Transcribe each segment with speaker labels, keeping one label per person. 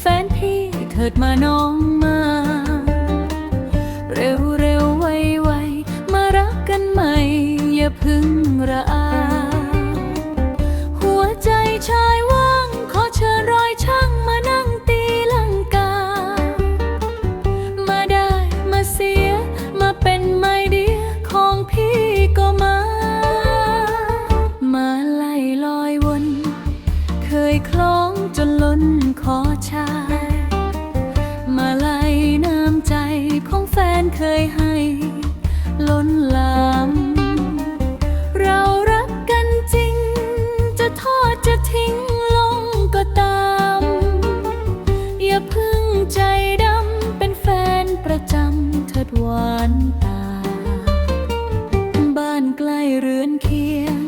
Speaker 1: แฟนพี่เถิดมาน้องมา เร็วเร็วไวไวมารักกันใหม่ อย่าพึ่งระอา หัวใจชาย เคยให้ล้นลาม เรารักกันจริง จะทอดจะทิ้งลงก็ตาม อย่าพึ่งใจดำเป็นแฟนประจำเถิดหวานตา บ้านใกล้เรือนเคียง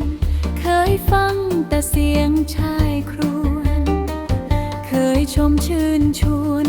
Speaker 1: เคยฟังแต่เสียงชายครวน เคยชมชื่นชวน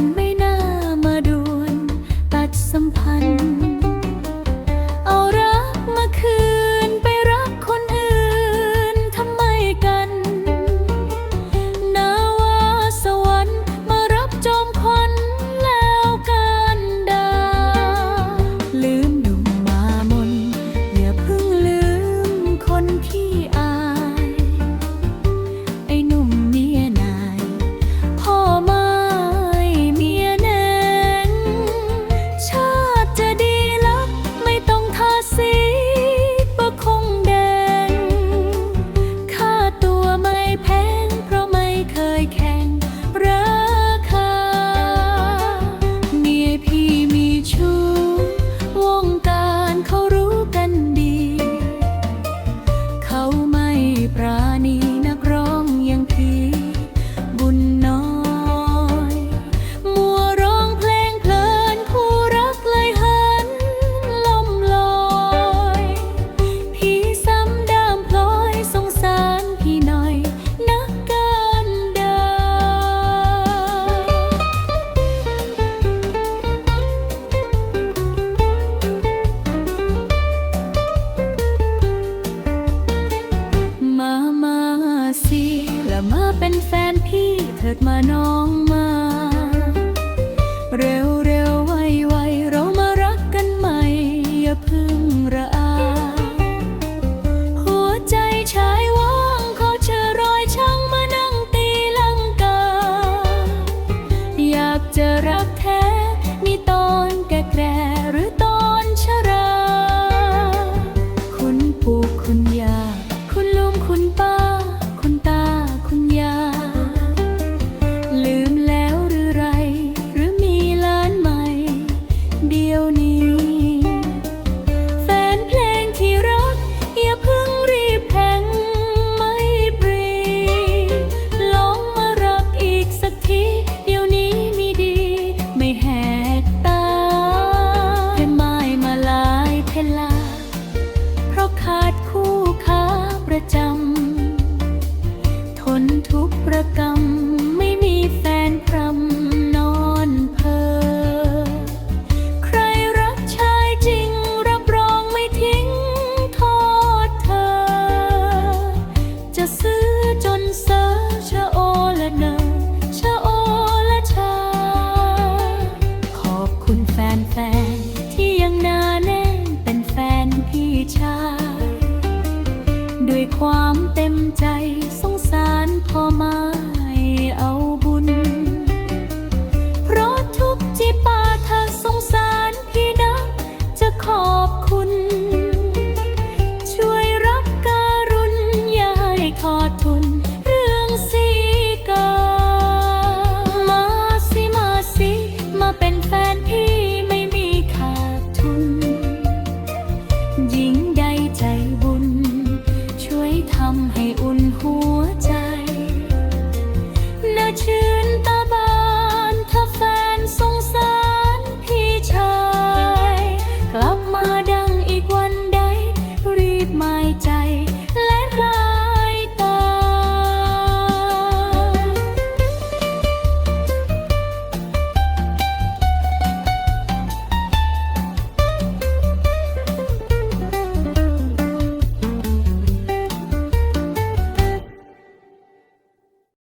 Speaker 1: ความเต็มใจสงสารพ่อมา my time.